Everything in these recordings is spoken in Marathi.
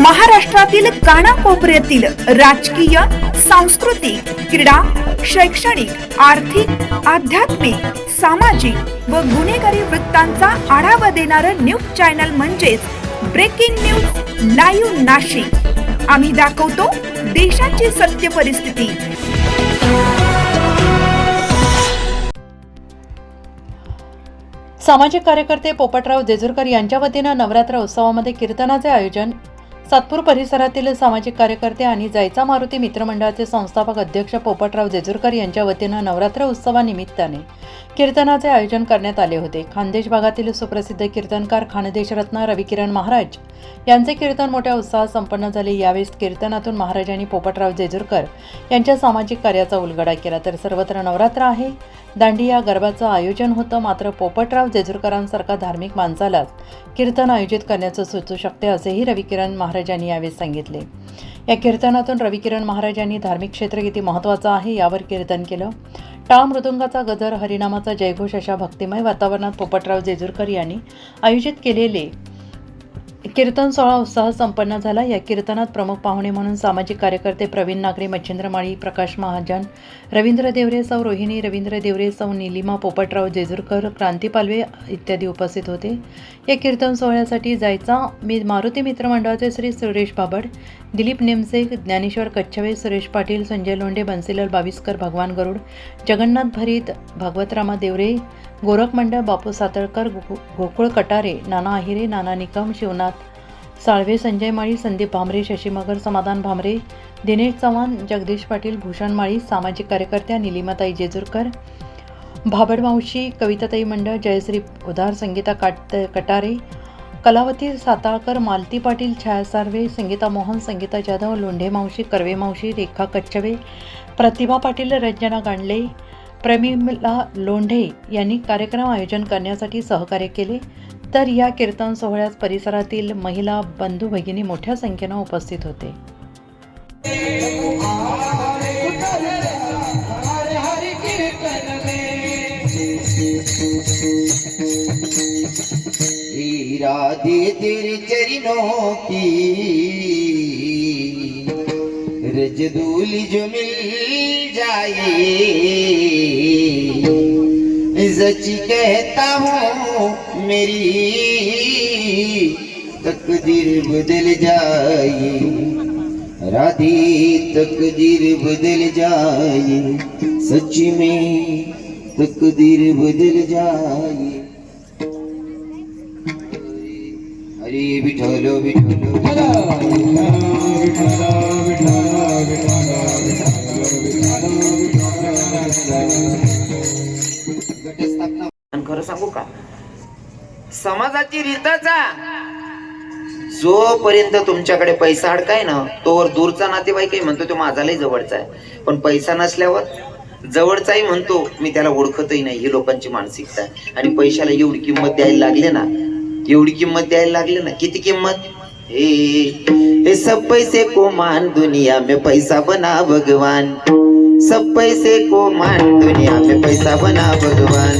महाराष्ट्रातील कानाकोपऱ्यातील राजकीय सांस्कृतिक क्रीडा शैक्षणिक आर्थिक आध्यात्मिक सामाजिक व गुन्हेगारी वृत्तांचा आढावा देणारं न्यूज चॅनल म्हणजेच ब्रेकिंग न्यूज लाईव्ह नाशिक. आम्ही दाखवतो देशाची सत्य परिस्थिती. सामाजिक कार्यकर्ते पोपटराव जेजुरकर यांच्या वतीनं नवरात्र उत्सवामध्ये कीर्तनाचे आयोजन सातपूर परिसरातील सामाजिक कार्यकर्ते आणि जायचा मारुती मित्रमंडळाचे संस्थापक अध्यक्ष पोपटराव जेजुरकर यांच्या वतीनं नवरात्र उत्सवानिमित्ताने कीर्तनाचे आयोजन करण्यात आले होते. खानदेश भागातील सुप्रसिद्ध कीर्तनकार खानदेशरत्न रविकिरण महाराज यांचे कीर्तन मोठ्या उत्साहात संपन्न झाले. यावेळेस कीर्तनातून महाराजांनी पोपटराव जेजुरकर यांच्या सामाजिक कार्याचा उलगडा केला. तर सर्वत्र नवरात्र आहे. दांडिया गरबाचं आयोजन होतं. मात्र पोपटराव जेजुरकरांसारखा धार्मिक माणसालाच कीर्तन आयोजित करण्याचं सुचू शकते असेही रविकिरण महाराजांनी यावेळी सांगितले. या कीर्तनातून रविकिरण महाराजांनी धार्मिक क्षेत्र किती महत्त्वाचं आहे यावर कीर्तन केलं. टाळ मृदुंगाचा गजर हरिनामाचा जयघोष अशा भक्तिमय वातावरणात पोपटराव जेजुरकर यांनी आयोजित केलेले कीर्तन सोहळा उत्साह संपन्न झाला. या कीर्तनात प्रमुख पाहुणे म्हणून सामाजिक कार्यकर्ते प्रवीण नागरे मच्छिंद्र माळी प्रकाश महाजन रवींद्र देवरे सौ रोहिणी रवींद्र देवरे सौ निलिमा पोपटराव जेजुरकर क्रांती पालवे इत्यादी उपस्थित होते. या कीर्तन सोहळ्यासाठी जायचा मी मारुती मित्रमंडळाचे श्री सुरेश बाबड दिलीप नेमसे ज्ञानेश्वर कच्छवे सुरेश पाटील संजय लोंढे बन्सीलाल बाविस्कर भगवान गरुड जगन्नाथ भरीत भागवतरामा देवरे गोरख मंडळ बापू सातळकर गो गोकुळ कटारे नाना आहिरे नाना निकम शिवनाथ साळवे संजय माळी संदीप भामरे शशी मगर समाधान भामरे दिनेश चव्हाण जगदीश पाटील भूषण माळी सामाजिक कार्यकर्त्या निलिमाताई जेजुरकर भाबड मावशी कविताताई मंडळ जयश्री उदार संगीता काट कटारे कलावती साताळकर मालती पाटील छाया सार्वे संगीता मोहन संगीता जाधव लोंढे मावशी कर्वे मावशी रेखा कच्छवे प्रतिभा पाटील रंजना गांडले प्रमिला लोंढे यांनी कार्यक्रम आयोजन करण्यासाठी सहकार्य केले. तर या कीर्तन सोहळ्यात परिसरातील महिला बंधू भगिनी मोठ्या संख्येनं उपस्थित होते. राधे तेरे चरणों की रजदूली जो मिल जाए सची कहता हूँ मेरी, तकदीर बदल जाए राधे, तकदीर बदल जाए सच में तकदीर बदल जाए हरे विठ्ठल विठ्ठल आणि खरं सांगू का? समाजाची रीतचा जोपर्यंत तुमच्याकडे पैसा अडकाय ना तोवर दूरचा नातेवाईकही म्हणतो तो माझा जवळचा आहे. पण पैसा नसल्यावर जवळचाही म्हणतो मी त्याला ओळखतही नाही. ही लोकांची मानसिकता आहे. आणि पैशाला एवढी किंमत द्यायला लागले ना एवढी किंमत द्यायला लागले ना किती किंमत? हे हे सब पैसे को मान दुनिया में पैसा बना भगवान. सब पैसे को मान दुनिया में पैसा बना भगवान।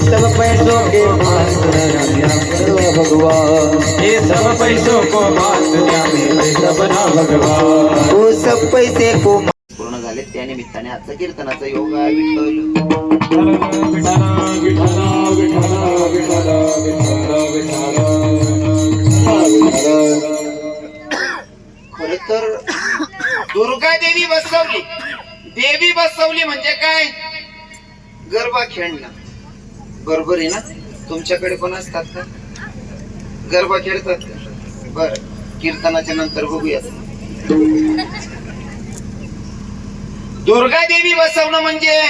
सब पैसों के मान दुनिया में बना भगवान। ये सब पैसों को बात दुनिया में पैसा बना भगवान। हो सब पैसे को मान। पूर्ण झाले त्या निमित्ताने आजचा कीर्तनाचा योग खर तर दुर्गा देवी बसवली. बेबी बसवली म्हणजे काय? गरबा खेळणं. बरोबर आहे ना? तुमच्याकडे पण असतात का? गरबा खेळतात का? बर. कीर्तनाच्या नंतर बघूया दुर्गा देवी बसवणं म्हणजे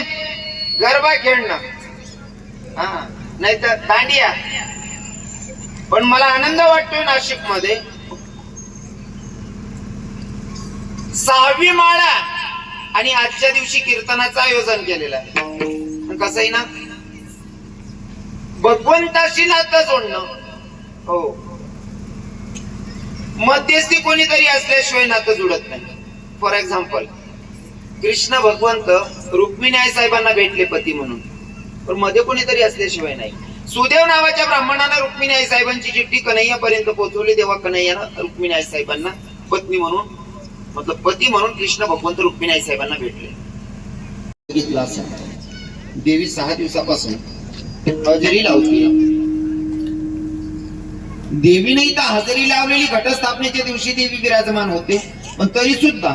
गरबा खेळणं. हा. नाहीतर दांडिया. पण मला आनंद वाटतोय नाशिकमध्ये सहावी माळा. आणि आजच्या दिवशी कीर्तनाचं आयोजन केलेलं आहे. कसंही ना? भगवंताशी नातं जोडणं. हो. मध्यस्थी कोणीतरी असल्याशिवाय नातं जुळत नाही. फॉर एक्झाम्पल कृष्ण भगवंत रुक्मिणी आई साहेबांना भेटले पती म्हणून. पण मध्ये कोणीतरी असल्याशिवाय नाही. सुदेव नावाच्या ब्राह्मणानं रुक्मिणी आई साहेबांची चिठ्ठी कन्हैयापर्यंत पोहोचवली तेव्हा कन्हैयानं रुक्मिणी आई साहेबांना पत्नी म्हणून मतलब पती म्हणून कृष्ण भगवंत रुक्मिणी आई साहेबांना भेटले. देवी सहा दिवसापासून हजेरी लावली देवीने तर हजेरी लावलेली घटस्थापनेच्या दिवशी देवी विराजमान होते. पण तरी सुद्धा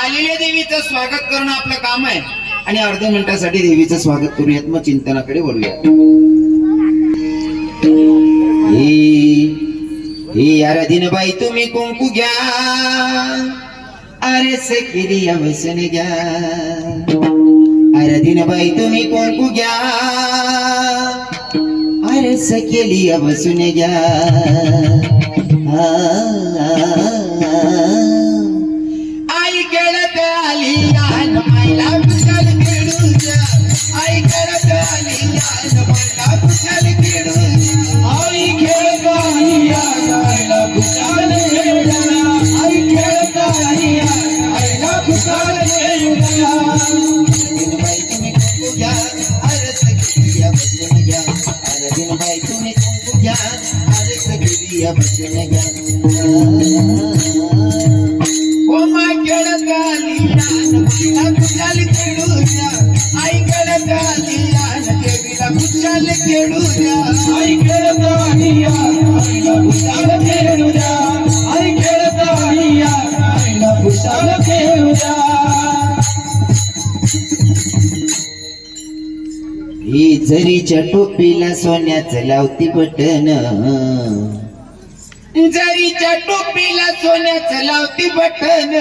आलेल्या देवीचं स्वागत करणं आपलं काम आहे. आणि अर्ध्या मिनिटासाठी देवीचं स्वागत करूयात मग चिंतनाकडे वळूयात हे हे या बाई तुम्ही कुंकू घ्या. अरे सखिरी अवसन घ्या. आराधीन बाई तुम्ही कुंकू घ्या अरे सकेली बसून घ्या. आ, आ, आ. आई खेळत आली लहान मायला कुशाल खेळू आई खेळत आली अरे दिन बाई तुम्ही कुंकू घ्या अरे सखिया बसून घ्या ओ माय खेळत आली लहान बाईला कुशाल खेळू द्या आई खेळत आली लहान देवीला कुशाल खेळू द्या आई खेळत आली आईला कुशाल खेळू द्या जरीच्या टोपीला सोन्याचं लावती बटन. जरीच्या टोपीला सोन्याचं लावती बटन.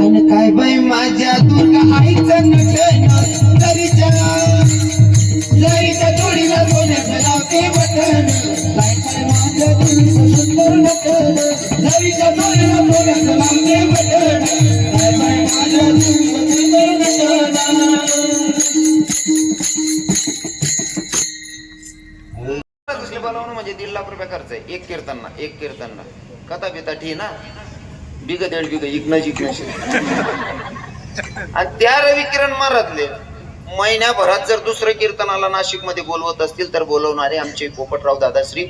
आणि काय बाई माझ्या दुर्गा आईचं नटन? जरीच्या जरीच्या जोडीला सोन्याचं लावते बटन. काय काय माझ्या सुंदर नटन? जरीच्या जोडीला सोन्याचं लावते बटन. एक कीर्तनला एक कीर्तनला कथा बिता ठी ना? बिग देड बिग इकना जिंकणं आणि त्या रवी किरण महाराजले महिन्याभरात जर दुसरं कीर्तनाला नाशिकमध्ये बोलवत असतील तर बोलवणारे आमचे पोपटराव दादाश्री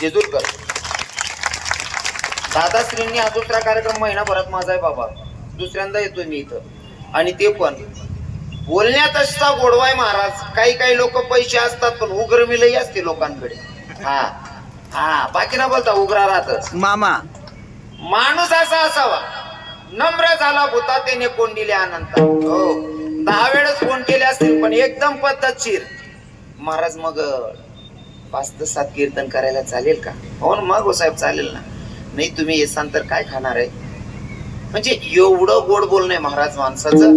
जेजूरकर. दादाश्रींनी हा दुसरा कार्यक्रम महिनाभरात माझा आहे बाबा. दुसऱ्यांदा येतोय मी इथं. आणि ते पण. बोलण्यात असता गोडवाय महाराज काही काही लोक पैसे असतात पण उग्र मिलही असते लोकांकडे. हा. हा बाकी ना बोलता उग्रा राहतच. मामा. माणूस असा असावा. नम्र झाला भूता त्याने कोंडिले अनंत? हो दहा वेळेस फोन केले असतील पण एकदम पद्धतशीर. महाराज मग पाच ते सात कीर्तन करायला चालेल का? हो ना मग हो साहेब चालेल ना. नाही तुम्ही येसान तर काय खाणार आहे? म्हणजे एवढं गोड बोलणं आहे महाराज माणसाचं.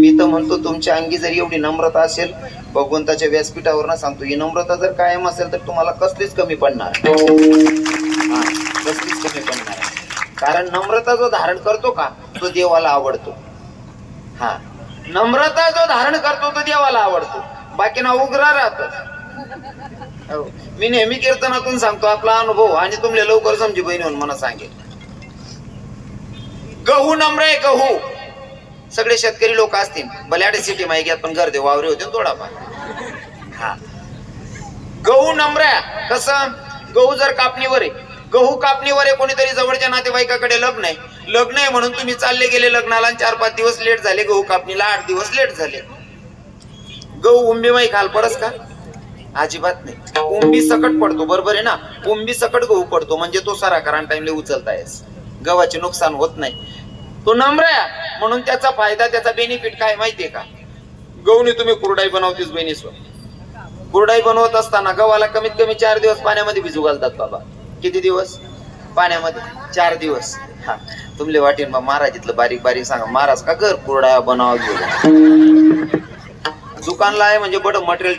मी तर म्हणतो तुमच्या अंगी जर एवढी नम्रता असेल भगवंताच्या व्यासपीठावर सांगतो ही नम्रता जर कायम असेल तर तुम्हाला कसलीच कमी पडणार कसलीच कमी पडणार कारण नम्रता जो धारण करतो का तो देवाला आवडतो. हा नम्रता जो धारण करतो तो देवाला आवडतो. बाकी ना उग्रा राहतो. हो. मी नेहमी कीर्तनातून सांगतो आपला अनुभव आणि तुमले लवकर समजी बहिणी म्हणून मला सांगेल. गहू नम्र आहे गहू. सगळे शेतकरी लोक असतील. बल्याडे सिटी माहिती पण घर दे वावरे होते थोडाफार. हा. गहू नम्र कसं? गहू जर कापणीवर आहे. गहू कापणीवर आहे कोणीतरी जवळच्या नातेवाईकाकडे लग्न आहे. लग्न आहे म्हणून तुम्ही चालले गेले लग्नाला चार पाच दिवस लेट झाले. गहू कापणीला आठ दिवस लेट झाले. गहू उंबीमाई खाल पडस का? अजिबात नाही. उंबी सकट पडतो बरोबर आहे ना? उंबी सकट गहू पडतो. म्हणजे तो सारा कारण टाइमले उचलता येस. गव्हाचे नुकसान होत नाही. तो नम्र आहे. म्हणून त्याचा फायदा त्याचा बेनिफिट काय माहितीये का? गहूने तुम्ही कुरडाई बनवतीस बहिणीसवर कुरडाई बनवत असताना गव्हाला कमीत कमी चार दिवस पाण्यामध्ये भिजू घालतात बाबा. किती दिवस? पाण्यामध्ये चार दिवस. हा. तुमले वाटेन बा महाराज इथलं बारीक बारीक सांगा. महाराज का कर कुरडाया बनावा घेऊ दुकानला आहे म्हणजे बड मटेरियल